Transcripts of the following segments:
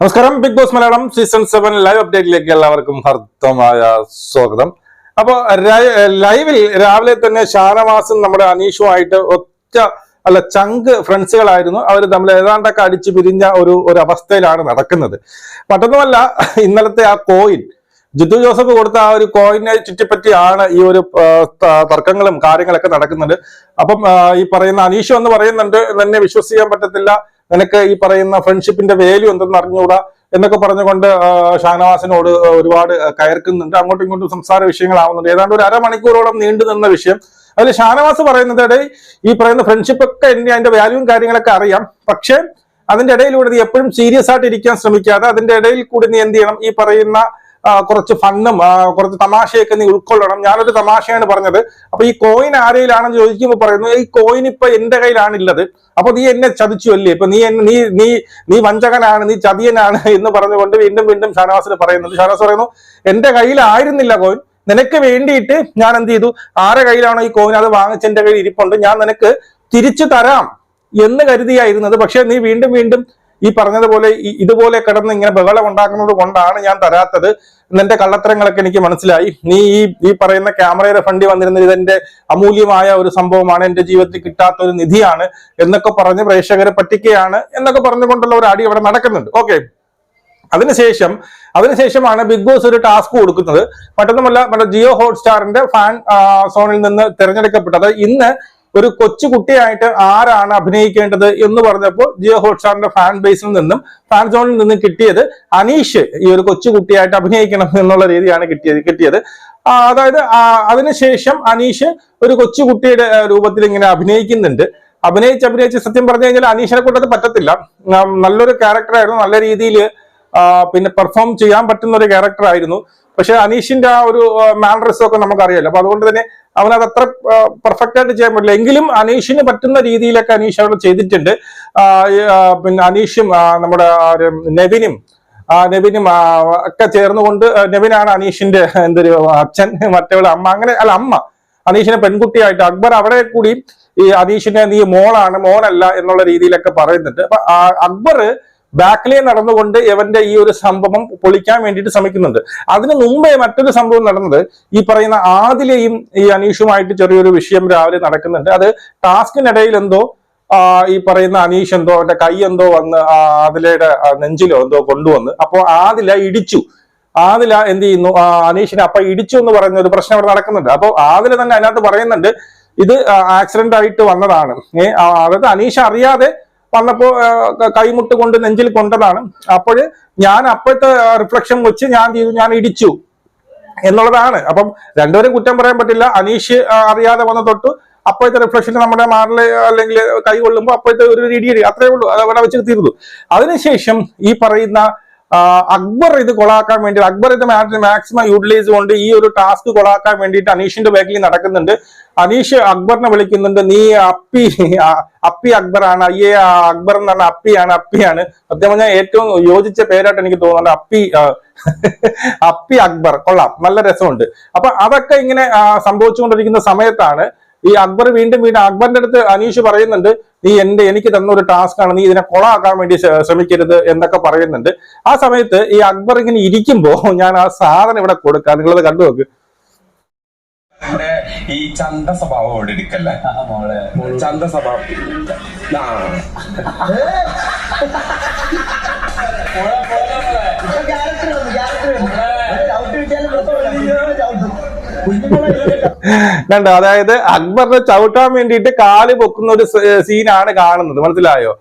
നമസ്കാരം big boss Malayalam season seven live അപ്ഡേറ്റിലേക്ക് എല്ലാവർക്കും ഹർദ്ദമായ സ്വാഗതം. അപ്പോ ലൈവിൽ രാവിലെ തന്നെ ഷാനവാസും നമ്മുടെ അനീഷുമായിട്ട് ഒറ്റ അല്ല ചങ്ക് ഫ്രണ്ട്സുകളായിരുന്നു. അവർ തമ്മിൽ ഏതാണ്ടൊക്കെ അടിച്ചു പിരിഞ്ഞ ഒരു ഒരു അവസ്ഥയിലാണ് നടക്കുന്നത്. മറ്റൊന്നുമല്ല ഇന്നലത്തെ ആ കോയിൻ ജിത്തു ജോസഫ് കൊടുത്ത ആ ഒരു കോയിനെ ചുറ്റിപ്പറ്റിയാണ് ഈ ഒരു തർക്കങ്ങളും കാര്യങ്ങളൊക്കെ നടക്കുന്നുണ്ട് അപ്പം ഈ പറയുന്ന അനീഷ് എന്ന് പറയുന്നുണ്ട് എന്നെ വിശ്വസിക്കാൻ പറ്റത്തില്ല. നിനക്ക് ഈ പറയുന്ന ഫ്രണ്ട്ഷിപ്പിന്റെ വാല്യൂ എന്തെന്ന് അറിഞ്ഞുകൂടാ എന്നൊക്കെ പറഞ്ഞുകൊണ്ട് ഷാനവാസിനോട് ഒരുപാട് കയർക്കുന്നുണ്ട്. അങ്ങോട്ടും ഇങ്ങോട്ടും സംസാര വിഷയങ്ങളാവുന്നുണ്ട്. ഏതാണ്ട് ഒരു അരമണിക്കൂറോളം നീണ്ടു നിന്ന വിഷയം. അതിൽ ഷാനവാസ് പറയുന്നത് "എടേ, ഈ പറയുന്ന ഫ്രണ്ട്ഷിപ്പ് ഒക്കെ എന്നെ അതിന്റെ വാല്യൂവും കാര്യങ്ങളൊക്കെ അറിയാം. പക്ഷേ അതിന്റെ ഇടയിലൂടെ നീ എപ്പോഴും സീരിയസ് ആയിട്ട് ഇരിക്കാൻ ശ്രമിക്കാതെ അതിന്റെ ഇടയിൽ കൂടി നീ എന്ത് ചെയ്യണം? ഈ പറയുന്ന കുറച്ച് ഫണ്ണും കുറച്ച് തമാശയൊക്കെ നീ ഉൾക്കൊള്ളണം. ഞാനൊരു തമാശയാണ് പറഞ്ഞത്. അപ്പൊ ഈ കോയിൻ ആരെയിലാണെന്ന് ചോദിക്കുമ്പോൾ പറയുന്നു ഈ കോയിൻ ഇപ്പൊ എന്റെ കയ്യിലാണുള്ളത്. അപ്പൊ നീ എന്നെ ചതിച്ചു അല്ലേ? ഇപ്പൊ നീ നീ നീ നീ വഞ്ചകനാണ് നീ ചതിയനാണ് എന്ന് പറഞ്ഞുകൊണ്ട് വീണ്ടും വീണ്ടും ഷാനവാസിന് പറയുന്നുണ്ട് ഷാനവാസ് പറയുന്നു എന്റെ കയ്യിലായിരുന്നില്ല കോയിൻ നിനക്ക് വേണ്ടിയിട്ട് ഞാൻ എന്ത് ചെയ്തു? ആരെ കയ്യിലാണോ ഈ കോയിൻ അത് വാങ്ങിച്ച് എന്റെ കയ്യിൽ ഇരിപ്പുണ്ട്. ഞാൻ നിനക്ക് തിരിച്ചു തരാം എന്ന് കരുതിയായിരുന്നത്. പക്ഷെ നീ വീണ്ടും വീണ്ടും ഈ പറഞ്ഞതുപോലെ ഇതുപോലെ കിടന്ന് ഇങ്ങനെ ബഹളം ഉണ്ടാക്കുന്നത് കൊണ്ടാണ് ഞാൻ തരാത്തത്. നിന്റെ കള്ളത്തരങ്ങളൊക്കെ എനിക്ക് മനസ്സിലായി. നീ ഈ ഈ പറയുന്ന ക്യാമറയുടെ ഫണ്ടി വന്നിരുന്നത് ഇതെന്റെ അമൂല്യമായ ഒരു സംഭവമാണ്. എന്റെ ജീവിതത്തിൽ കിട്ടാത്ത ഒരു നിധിയാണ് എന്നൊക്കെ പറഞ്ഞ് പ്രേക്ഷകരെ പറ്റിക്കുകയാണ് എന്നൊക്കെ പറഞ്ഞുകൊണ്ടുള്ള ഒരു അടി അവിടെ നടക്കുന്നുണ്ട്. ഓക്കെ അതിനുശേഷം അതിനുശേഷമാണ് ബിഗ് ബോസ് ഒരു ടാസ്ക് കൊടുക്കുന്നത്. മറ്റൊന്നുമല്ല നമ്മുടെ ജിയോ ഹോട്ട്സ്റ്റാറിന്റെ ഫാൻ സോണിൽ നിന്ന് തിരഞ്ഞെടുക്കപ്പെട്ടത്. ഇന്ന് ഒരു കൊച്ചു കുട്ടിയായിട്ട് ആരാണ് അഭിനയിക്കേണ്ടത് എന്ന് പറഞ്ഞപ്പോൾ ജിയോ ഹോട്ട്സ്റ്റാറിന്റെ ഫാൻ ബേസിൽ നിന്നും ഫാൻ സോണിൽ നിന്നും കിട്ടിയത് അനീഷ് ഈ ഒരു കൊച്ചു കുട്ടിയായിട്ട് അഭിനയിക്കണം എന്നുള്ള രീതിയാണ് കിട്ടിയത് കിട്ടിയത്. അതായത് അതിനുശേഷം അനീഷ് ഒരു കൊച്ചു കുട്ടിയുടെ രൂപത്തിൽ ഇങ്ങനെ അഭിനയിക്കുന്നുണ്ട്. അഭിനയിച്ച് അഭിനയിച്ച് സത്യം പറഞ്ഞു കഴിഞ്ഞാൽ അനീഷിനെ കൊണ്ടത് പറ്റത്തില്ല. നല്ലൊരു ക്യാരക്ടറായിരുന്നു നല്ല രീതിയിൽ പിന്നെ പെർഫോം ചെയ്യാൻ പറ്റുന്ന ഒരു ക്യാരക്ടർ ആയിരുന്നു. പക്ഷെ അനീഷിന്റെ ആ ഒരു മാനറിസം ഒക്കെ നമുക്കറിയാലോ. അപ്പൊ അതുകൊണ്ട് തന്നെ അവനത് അത്ര പെർഫെക്റ്റ് ആയിട്ട് ചെയ്യാൻ പറ്റില്ല. എങ്കിലും അനീഷിന് പറ്റുന്ന രീതിയിലൊക്കെ അനീഷ് അവിടെ ചെയ്തിട്ടുണ്ട്. പിന്നെ അനീഷും നമ്മുടെ നെവിനും നെവിനും ഒക്കെ ചേർന്നുകൊണ്ട് നെവിനാണ് അനീഷിന്റെ എന്തൊരു അച്ഛൻ മറ്റവൾ അമ്മ അങ്ങനെ അല്ല അമ്മ. അനീഷിനെ പെൺകുട്ടിയായിട്ട് അക്ബർ അവിടെ കൂടി ഈ അനീഷിനെ നീ മോളാണ് മോനല്ല എന്നുള്ള രീതിയിലൊക്കെ പറയുന്നുണ്ട്. അപ്പൊ അക്ബർ ബാക്കിലേ നടന്നുകൊണ്ട് ഇവന്റെ ഈ ഒരു സംഭവം പൊളിക്കാൻ വേണ്ടിയിട്ട് ശ്രമിക്കുന്നുണ്ട്. അതിനു മുമ്പേ മറ്റൊരു സംഭവം നടന്നത് ഈ പറയുന്ന ആദിലെയും ഈ അനീഷുമായിട്ട് ചെറിയൊരു വിഷയം രാവിലെ നടക്കുന്നുണ്ട്. അത് ടാസ്കിനിടയിൽ എന്തോ ഈ പറയുന്ന അനീഷ് എന്തോ അവന്റെ കൈ എന്തോ വന്ന് ആദിലയുടെ നെഞ്ചിലോ എന്തോ കൊണ്ടുവന്ന് അപ്പോ ആദില ഇടിച്ചു. ആദില എന്ത് ചെയ്യുന്നു? അനീഷിനെ അപ്പൊ ഇടിച്ചു എന്ന് പറയുന്ന ഒരു പ്രശ്നം അവിടെ നടക്കുന്നുണ്ട്. അപ്പോൾ ആദില തന്നെ അതിനകത്ത് പറയുന്നുണ്ട് ഇത് ആക്സിഡന്റ് ആയിട്ട് വന്നതാണ്. ഏഹ് അതായത് അനീഷ് അറിയാതെ വന്നപ്പോ കൈമുട്ട് കൊണ്ട് നെഞ്ചിൽ കൊണ്ടതാണ്. അപ്പോൾ ഞാൻ അപ്പോഴത്തെ റിഫ്ലക്ഷൻ വെച്ച് ഞാൻ ചെയ്തു ഞാൻ ഇടിച്ചു എന്നുള്ളതാണ്. അപ്പം രണ്ടുപേരും കുറ്റം പറയാൻ പറ്റില്ല. അനീഷ് അറിയാതെ വന്ന തൊട്ട് അപ്പോഴത്തെ റിഫ്ലക്ഷൻ നമ്മുടെ മാറിൽ അല്ലെങ്കിൽ കൈ കൊള്ളുമ്പോൾ അപ്പോഴത്തെ ഒരു ഇടിയടി അത്രേ ഉള്ളൂ. അവിടെ വെച്ച് തീർന്നു. അതിനുശേഷം ഈ പറയുന്ന അക്ബർ ഇത് കൊളാക്കാൻ വേണ്ടി അക്ബർ ഇത് മാക്സിമം യൂട്ടിലൈസ് കൊണ്ട് ഈ ഒരു ടാസ്ക് കൊളാക്കാൻ വേണ്ടിയിട്ട് അനീഷിന്റെ ബാക്കിൽ നടക്കുന്നുണ്ട്. അനീഷ് അക്ബറിനെ വിളിക്കുന്നുണ്ട് നീ അപ്പി അപ്പി അക്ബറാണ് അയ്യേ അക്ബർ എന്ന് പറഞ്ഞ അപ്പിയാണ് അപ്പിയാണ്. സത്യം പറഞ്ഞാൽ ഏറ്റവും യോജിച്ച പേരായിട്ട് എനിക്ക് തോന്നുന്നുണ്ട് അപ്പി അപ്പി അക്ബർ. കൊള്ളാം നല്ല രസമുണ്ട്. അപ്പൊ അതൊക്കെ ഇങ്ങനെ സംഭവിച്ചുകൊണ്ടിരിക്കുന്ന സമയത്താണ് ഈ അക്ബർ വീണ്ടും വീണ്ടും അക്ബറിന്റെ അടുത്ത് അനീഷ് പറയുന്നുണ്ട് നീ എന്റെ എനിക്ക് തന്ന ഒരു ടാസ്ക് ആണ് നീ ഇതിനെ കൊളാക്കാൻ വേണ്ടി ശ്രമിക്കരുത് എന്നൊക്കെ പറയുന്നുണ്ട്. ആ സമയത്ത് ഈ അക്ബർ ഇങ്ങനെ ഇരിക്കുമ്പോ ഞാൻ ആ സാധനം ഇവിടെ കൊടുക്കാം. നിങ്ങളത് കണ്ടു നോക്ക്. ഈ ചന്ത സ്വഭാവം അവിടെ എടുക്കല്ലേ ചന്ത സ്വഭാവം. ആ. കണ്ടോ അതായത് അക്ബറിനെ ചവിട്ടാൻ വേണ്ടിയിട്ട് കാൽ പൊക്കുന്ന ഒരു സീനാണ് കാണുന്നത്. മനസ്സിലായോ?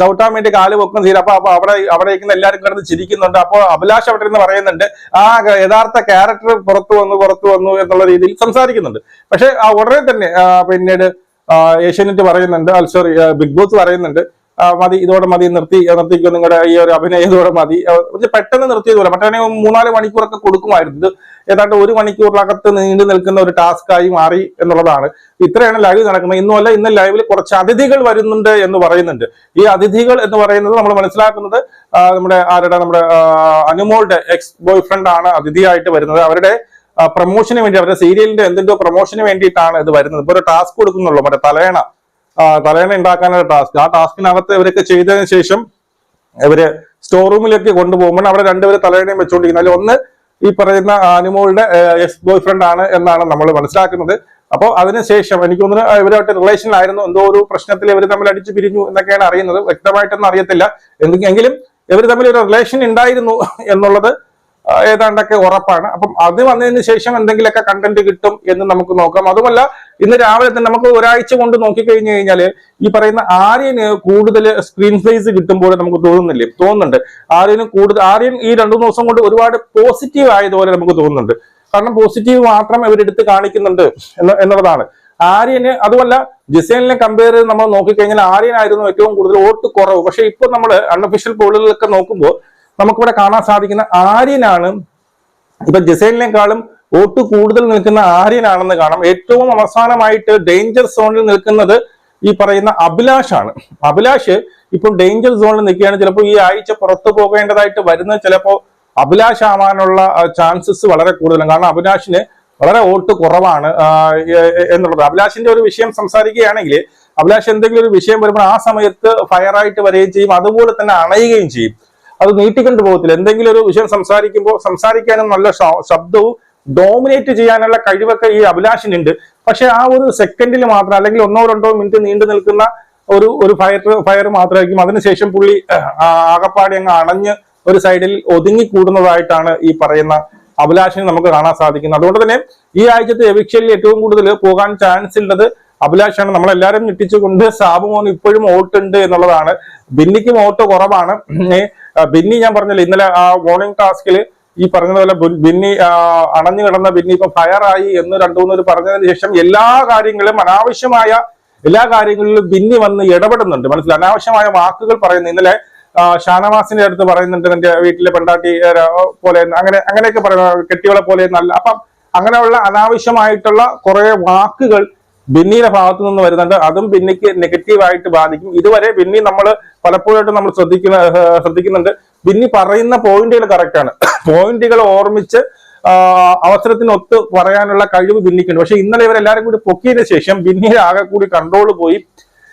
ചവിട്ടാൻ വേണ്ടി കാൽ പൊക്കുന്ന സീൻ. അപ്പൊ അപ്പൊ അവിടെ അവിടെ ഇരിക്കുന്ന എല്ലാവരും കിടന്ന് ചിരിക്കുന്നുണ്ട്. അപ്പോൾ അഭിലാഷ് അവിടെ ഇരുന്ന് പറയുന്നുണ്ട് ആ യഥാർത്ഥ ക്യാരക്ടർ പുറത്തു വന്നു പുറത്തു വന്നു എന്നുള്ള രീതിയിൽ സംസാരിക്കുന്നുണ്ട്. പക്ഷെ ആ ഉടനെ തന്നെ പിന്നീട് ഏഷ്യാനെറ്റ് പറയുന്നുണ്ട് സോറി ബിഗ് ബോസ് പറയുന്നുണ്ട് മതി ഇതോടെ മതി നിർത്തി നിർത്തിക്കോ നിങ്ങളുടെ ഈ ഒരു അഭിനയം ഇതോടെ മതി. പെട്ടെന്ന് നിർത്തിയതുപോലെ മറ്റേ മൂന്നാൽ മണിക്കൂറൊക്കെ കൊടുക്കുമായിരുന്നു. ഇത് ഏതാണ്ട് ഒരു മണിക്കൂറിനകത്ത് നീണ്ടു നിൽക്കുന്ന ഒരു ടാസ്ക് ആയി മാറി എന്നുള്ളതാണ്. ഇത്രയാണ് ലൈവ് നടക്കുന്നത്. ഇന്നുമല്ല ഇന്ന് ലൈവിൽ കുറച്ച് അതിഥികൾ വരുന്നുണ്ട് എന്ന് പറയുന്നുണ്ട്. ഈ അതിഥികൾ എന്ന് പറയുന്നത് നമ്മൾ മനസ്സിലാക്കുന്നത് നമ്മുടെ ആരുടെ? നമ്മുടെ അനുമോളുടെ എക്സ് ബോയ് ഫ്രണ്ട് ആണ് അതിഥിയായിട്ട് വരുന്നത്. അവരുടെ പ്രൊമോഷന് വേണ്ടി അവരുടെ സീരിയലിന്റെ എന്തിന്റെ പ്രൊമോഷന് വേണ്ടിയിട്ടാണ് ഇത് വരുന്നത്. ഇപ്പൊ ഒരു ടാസ്ക് കൊടുക്കുന്നുള്ളൂ. മറ്റേ തലേണ തലേണ ഉണ്ടാക്കാനുള്ള ടാസ്ക് ആ ടാസ്കിനകത്ത് ഇവരൊക്കെ ചെയ്തതിനു ശേഷം ഇവർ സ്റ്റോർ റൂമിലേക്ക് കൊണ്ടുപോകുമ്പോൾ അവിടെ രണ്ടുപേര് തലേണയും വെച്ചുകൊണ്ടിരിക്കുന്നത് അതിൽ ഒന്ന് ഈ പറയുന്ന അനുമോളുടെ എക്സ് ബോയ് ഫ്രണ്ട് ആണ് എന്നാണ് നമ്മൾ മനസ്സിലാക്കുന്നത്. അപ്പോൾ അതിനുശേഷം എനിക്ക് തോന്നുന്നു ഇവരുമായിട്ട് റിലേഷനിലായിരുന്നു എന്തോ ഒരു പ്രശ്നത്തിൽ ഇവർ തമ്മിൽ അടിച്ചു പിരിഞ്ഞു എന്നൊക്കെയാണ് അറിയുന്നത്. വ്യക്തമായിട്ടൊന്നും അറിയത്തില്ല. എങ്കിലും ഇവർ തമ്മിൽ ഒരു റിലേഷൻ ഉണ്ടായിരുന്നു എന്നുള്ളത് ഏതാണ്ടൊക്കെ ഉറപ്പാണ്. അപ്പം അത് വന്നതിന് ശേഷം എന്തെങ്കിലുമൊക്കെ കണ്ടന്റ് കിട്ടും എന്ന് നമുക്ക് നോക്കാം. അതുമല്ല ഇന്ന് രാവിലെ തന്നെ നമുക്ക് ഒരാഴ്ച കൊണ്ട് നോക്കിക്കഴിഞ്ഞു കഴിഞ്ഞാൽ ഈ പറയുന്ന ആര്യന് കൂടുതൽ സ്ക്രീൻ ഫേസ് കിട്ടുമ്പോൾ നമുക്ക് തോന്നുന്നില്ലേ? തോന്നുന്നുണ്ട്. ആര്യന് കൂടുതൽ ആര്യൻ ഈ രണ്ടു ദിവസം കൊണ്ട് ഒരുപാട് പോസിറ്റീവ് ആയതുപോലെ നമുക്ക് തോന്നുന്നുണ്ട്. കാരണം പോസിറ്റീവ് മാത്രം ഇവരെടുത്ത് കാണിക്കുന്നുണ്ട് എന്ന് എന്നുള്ളതാണ്. ആര്യന് അതുമല്ല ജിസൈലിനെ കമ്പയർ ചെയ്ത് നമ്മൾ നോക്കിക്കഴിഞ്ഞാൽ ആര്യനായിരുന്നു ഏറ്റവും കൂടുതൽ വോട്ട് കുറവ്. പക്ഷെ ഇപ്പൊ നമ്മൾ അൺഒഫീഷ്യൽ പോളുകളിലൊക്കെ നോക്കുമ്പോൾ നമുക്കിവിടെ കാണാൻ സാധിക്കുന്ന ആര്യനാണ്. ഇപ്പൊ ജിസൈലിനേക്കാളും വോട്ട് കൂടുതൽ നിൽക്കുന്ന ആര്യനാണെന്ന് കാണാം. ഏറ്റവും അവസാനമായിട്ട് ഡേഞ്ചർ സോണിൽ നിൽക്കുന്നത് ഈ പറയുന്ന അഭിലാഷ് ആണ് അഭിലാഷ് ഇപ്പം ഡേഞ്ചർ സോണിൽ നിൽക്കുകയാണ്. ചിലപ്പോൾ ഈ ആഴ്ച പുറത്തു പോകേണ്ടതായിട്ട് വരുന്ന ചിലപ്പോൾ അഭിലാഷ് ആവാനുള്ള ചാൻസസ് വളരെ കൂടുതലാണ്. കാരണം അഭിലാഷിന് വളരെ വോട്ട് കുറവാണ് എന്നുള്ളത്. അഭിലാഷിന്റെ ഒരു വിഷയം സംസാരിക്കുകയാണെങ്കിൽ അഭിലാഷ് എന്തെങ്കിലും ഒരു വിഷയം വരുമ്പോൾ ആ സമയത്ത് ഫയറായിട്ട് വരികയും ചെയ്യും. അതുപോലെ തന്നെ അണയുകയും ചെയ്യും. അത് നീട്ടിക്കൊണ്ട് പോകത്തില്ല. എന്തെങ്കിലും ഒരു വിഷയം സംസാരിക്കുമ്പോൾ സംസാരിക്കാനും നല്ല ശബ്ദവും ഡോമിനേറ്റ് ചെയ്യാനുള്ള കഴിവൊക്കെ ഈ അഭിലാഷിനുണ്ട്. പക്ഷെ ആ ഒരു സെക്കൻഡിൽ മാത്രം അല്ലെങ്കിൽ ഒന്നോ രണ്ടോ മിനിറ്റ് നീണ്ടു നിൽക്കുന്ന ഒരു ഒരു ഫയർ ഫയർ മാത്രമായിരിക്കും. അതിനുശേഷം പുള്ളി ആകപ്പാടി അങ്ങ് അണഞ്ഞ് ഒരു സൈഡിൽ ഒതുങ്ങി കൂടുന്നതായിട്ടാണ് ഈ പറയുന്ന അഭിലാഷിനെ നമുക്ക് കാണാൻ സാധിക്കുന്നത്. അതുകൊണ്ട് തന്നെ ഈ ആഴ്ചത്തെ എവിക്ഷനിൽ ഏറ്റവും കൂടുതൽ പോകാൻ ചാൻസ് ഉള്ളത് അഭിലാഷാണ്. നമ്മളെല്ലാരും ഞെട്ടിച്ചുകൊണ്ട് സാബുമോൻ ഇപ്പോഴും ഓട്ടുണ്ട് എന്നുള്ളതാണ്. ബിന്നിക്കും ഓട്ട് കുറവാണ്. ബിന്നി ഞാൻ പറഞ്ഞില്ല ഇന്നലെ ആ മോർണിംഗ് ടാസ്കിൽ ഈ പറഞ്ഞതുപോലെ ബിന്നി അണഞ്ഞു കിടന്ന ബിന്നി ഇപ്പൊ ഫയറായി എന്ന് രണ്ടു മൂന്നൂര് പറഞ്ഞതിന് ശേഷം എല്ലാ കാര്യങ്ങളും അനാവശ്യമായ എല്ലാ കാര്യങ്ങളിലും ബിന്നി വന്ന് ഇടപെടുന്നുണ്ട്. മനസ്സിലായി? അനാവശ്യമായ വാക്കുകൾ പറയുന്നു. ഇന്നലെ ഷാനവാസിന്റെ അടുത്ത് പറയുന്നുണ്ട് എന്റെ വീട്ടിലെ പെണ്ടാട്ടി പോലെ അങ്ങനെ അങ്ങനെയൊക്കെ പറയുന്ന. കെട്ടികളെ പോലെ നല്ല അപ്പം അങ്ങനെയുള്ള അനാവശ്യമായിട്ടുള്ള കുറെ വാക്കുകൾ ബിന്നിയുടെ ഭാഗത്തു നിന്ന് വരുന്നുണ്ട്. അതും ബിന്നിക്ക് നെഗറ്റീവായിട്ട് ബാധിക്കും. ഇതുവരെ ബിന്നി നമ്മൾ പലപ്പോഴായിട്ട് നമ്മൾ ശ്രദ്ധിക്കുന്ന ശ്രദ്ധിക്കുന്നുണ്ട്. ബിന്നി പറയുന്ന പോയിന്റുകൾ കറക്റ്റ് ആണ്. പോയിന്റുകൾ ഓർമ്മിച്ച് അവസരത്തിനൊത്ത് പറയാനുള്ള കഴിവ് ബിന്നിക്കുണ്ട് പക്ഷെ ഇന്നലെ ഇവരെല്ലാരും കൂടി പൊക്കിയതിനു ശേഷം ബിന്നിയുടെ ആകെ കൂടി കൺട്രോൾ പോയി.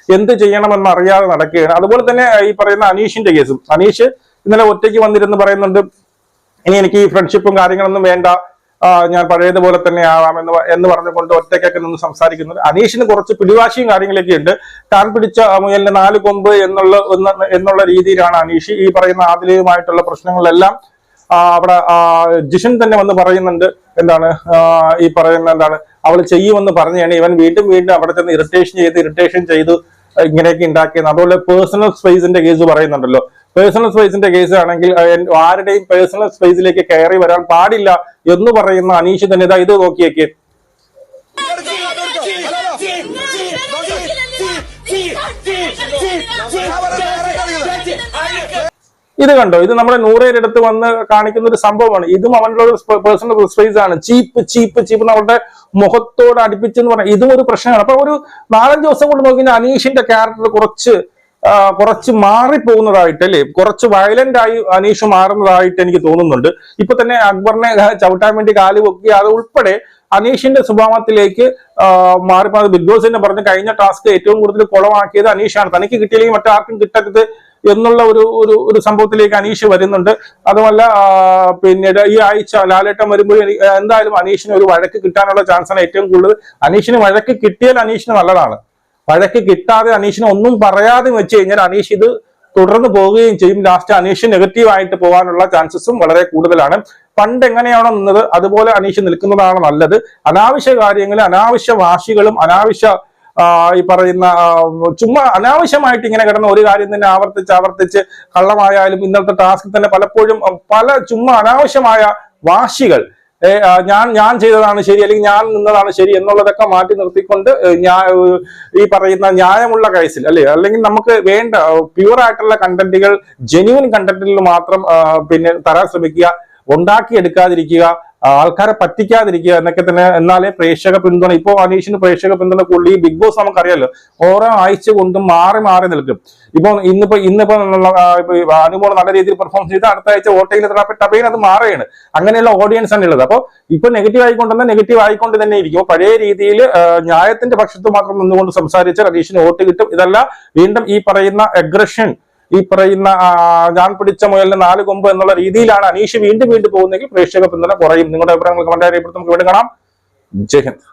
എന്ത് ചെയ്യണമെന്ന് അറിയാതെ നടക്കുകയാണ്. അതുപോലെ തന്നെ ഈ പറയുന്ന അനീഷിന്റെ കേസും അനീഷ് ഇന്നലെ ഒറ്റയ്ക്ക് വന്നിരുന്ന് പറയുന്നുണ്ട് ഇനി എനിക്ക് ഈ ഫ്രണ്ട്ഷിപ്പും കാര്യങ്ങളൊന്നും വേണ്ട. ഞാൻ പഴയതുപോലെ തന്നെ ആവാം എന്ന് പറഞ്ഞുകൊണ്ട് ഒറ്റയ്ക്കൊക്കെ നിന്ന് സംസാരിക്കുന്നത്. അനീഷിന് കുറച്ച് പിടിവാശിയും കാര്യങ്ങളൊക്കെ ഉണ്ട്. താൻ പിടിച്ച മുയലിന്റെ നാല് കൊമ്പ് എന്നുള്ള എന്നുള്ള രീതിയിലാണ് അനീഷ് ഈ പറയുന്ന ആദിലയുമായിട്ടുള്ള പ്രശ്നങ്ങളെല്ലാം അവിടെ ജിഷൻ തന്നെ വന്ന് പറയുന്നുണ്ട്. എന്താണ് ഈ പറയുന്ന എന്താണ് അവൾ ചെയ്യുമെന്ന് പറഞ്ഞാണ് ഇവൻ വീണ്ടും വീണ്ടും അവിടെ ചെന്ന് ഇറിറ്റേഷൻ ചെയ്ത് ഇറിറ്റേഷൻ ചെയ്തു ഇങ്ങനെയൊക്കെ ഉണ്ടാക്കിയത് അതുപോലെ പേഴ്സണൽ സ്പേസിന്റെ കേസ് പറയുന്നുണ്ടല്ലോ. പേഴ്സണൽ സ്പേസിന്റെ കേസ് ആണെങ്കിൽ ആരുടെയും പേഴ്സണൽ സ്പേസിലേക്ക് കയറി വരാൻ പാടില്ല എന്ന് പറയുന്ന അനീഷ് തന്നെ ഇതാ ഇത് നോക്കിയേക്ക്. ഇത് കണ്ടോ? ഇത് നമ്മുടെ നൂറേരുടെ അടുത്ത് വന്ന് കാണിക്കുന്ന ഒരു സംഭവമാണ്. ഇതും അവന്റെ ഒരു പേഴ്സണൽ സ്പേസ് ആണ്. ചീപ്പ് ചീപ്പ് ചീപ്പ് നമ്മുടെ മുഖത്തോട് അടുപ്പിച്ചെന്ന് പറഞ്ഞാൽ ഇതും ഒരു പ്രശ്നമാണ്. അപ്പൊ ഒരു നാലഞ്ച് ദിവസം കൊണ്ട് നോക്കിയാൽ അനീഷിന്റെ ക്യാരക്ടർ കുറച്ച് കുറച്ച് മാറിപ്പോകുന്നതായിട്ട് അല്ലേ കുറച്ച് വയലന്റ് ആയി അനീഷ് മാറുന്നതായിട്ട് എനിക്ക് തോന്നുന്നുണ്ട്. ഇപ്പൊ തന്നെ അക്ബറിനെ ചവിട്ടാൻ വേണ്ടി കാൽ പൊക്കി അത് ഉൾപ്പെടെ അനീഷിന്റെ സ്വഭാവത്തിലേക്ക് മാറിപ്പോ ബിഗ് ബോസ് തന്നെ പറഞ്ഞു കഴിഞ്ഞ ടാസ്ക് ഏറ്റവും കൂടുതൽ കുളമാക്കിയത് അനീഷാണ്. തനിക്ക് കിട്ടിയില്ലെങ്കിൽ മറ്റാർക്കും കിട്ടരുത് എന്നുള്ള ഒരു ഒരു സംഭവത്തിലേക്ക് അനീഷ് വരുന്നുണ്ട്. അതുമല്ല പിന്നീട് ഈ ആഴ്ച ലാലേട്ടം വരുമ്പോൾ എനി- എന്തായാലും അനീഷിന് ഒരു വഴക്ക് കിട്ടാനുള്ള ചാൻസാണ് ഏറ്റവും കൂടുതൽ. അനീഷിന് വഴക്ക് കിട്ടിയാൽ അനീഷിന് നല്ലതാണ്. വഴക്ക് കിട്ടാതെ അനീഷിനെ ഒന്നും പറയാതെ വെച്ച് കഴിഞ്ഞാൽ അനീഷ് ഇത് തുടർന്ന് പോവുകയും ചെയ്യും. ലാസ്റ്റ് അനീഷ് നെഗറ്റീവ് ആയിട്ട് പോകാനുള്ള ചാൻസസും വളരെ കൂടുതലാണ്. പണ്ട് എങ്ങനെയാണോ നിന്നത് അതുപോലെ അനീഷ് നിൽക്കുന്നതാണ് നല്ലത്. അനാവശ്യ കാര്യങ്ങൾ അനാവശ്യ വാശികളും അനാവശ്യ ഈ പറയുന്ന ചുമ്മാ അനാവശ്യമായിട്ട് ഇങ്ങനെ കിടന്ന ഒരു കാര്യം തന്നെ ആവർത്തിച്ച് ആവർത്തിച്ച് കള്ളമായാലും ഇന്നത്തെ ടാസ്കിൽ തന്നെ പലപ്പോഴും പല ചുമ്മാ അനാവശ്യമായ വാശികൾ ഞാൻ ഞാൻ ചെയ്തതാണ് ശരി അല്ലെങ്കിൽ ഞാൻ നിന്നതാണ് ശരി എന്നുള്ളതൊക്കെ മാറ്റി നിർത്തിക്കൊണ്ട് ഞാൻ ഈ പറയുന്ന ന്യായമുള്ള കേസിൽ അല്ലെ? അല്ലെങ്കിൽ നമുക്ക് വേണ്ട പ്യൂർ ആയിട്ടുള്ള കണ്ടന്റുകൾ ജെന്യൂൻ കണ്ടന്റിൽ മാത്രം പിന്നെ തരാൻ ശ്രമിക്കുക ഉണ്ടാക്കിയെടുക്കാതിരിക്കുക ആൾക്കാരെ പറ്റിക്കാതിരിക്കുക എന്നൊക്കെ തന്നെ എന്നാലേ പ്രേക്ഷക പിന്തുണ ഇപ്പോൾ അനീഷിന് പ്രേക്ഷക പിന്തുണ കൂടുതൽ. ഈ ബിഗ് ബോസ് നമുക്കറിയാലോ ഓരോ ആഴ്ച കൊണ്ടും മാറി മാറി നിൽക്കും. ഇപ്പൊ ഇന്നിപ്പോ ഇന്നിപ്പോ അനുമോൾ നല്ല രീതിയിൽ പെർഫോം ചെയ്ത് അടുത്ത ആഴ്ച വോട്ടിംഗ് പെയിൻ അത് മാറുകയാണ്. അങ്ങനെയുള്ള ഓഡിയൻസ് ആണ് ഉള്ളത്. അപ്പോൾ ഇപ്പൊ നെഗറ്റീവ് ആയിക്കൊണ്ടെന്ന് നെഗറ്റീവ് ആയിക്കൊണ്ട് തന്നെ ഇരിക്കും. പഴയ രീതിയിൽ ന്യായത്തിന്റെ പക്ഷത്ത് മാത്രം നിന്നുകൊണ്ട് സംസാരിച്ചാൽ അനീഷിന് വോട്ട് കിട്ടും. ഇതല്ല വീണ്ടും ഈ പറയുന്ന അഗ്രഷൻ ഈ പറയുന്ന ഞാൻ പിടിച്ച മുയലിന് നാല് കൊമ്പ് എന്നുള്ള രീതിയിലാണ് അനീഷ് വീണ്ടും വീണ്ടും പോകുന്നെങ്കിൽ പ്രേക്ഷക പിന്തുണ കുറയും. നിങ്ങളുടെ അഭിപ്രായങ്ങൾ കമന്റ് അറിയപ്പെടുത്തും നമുക്ക് വീണ്ടും കാണാം. ജയ് ഹിന്ദ്.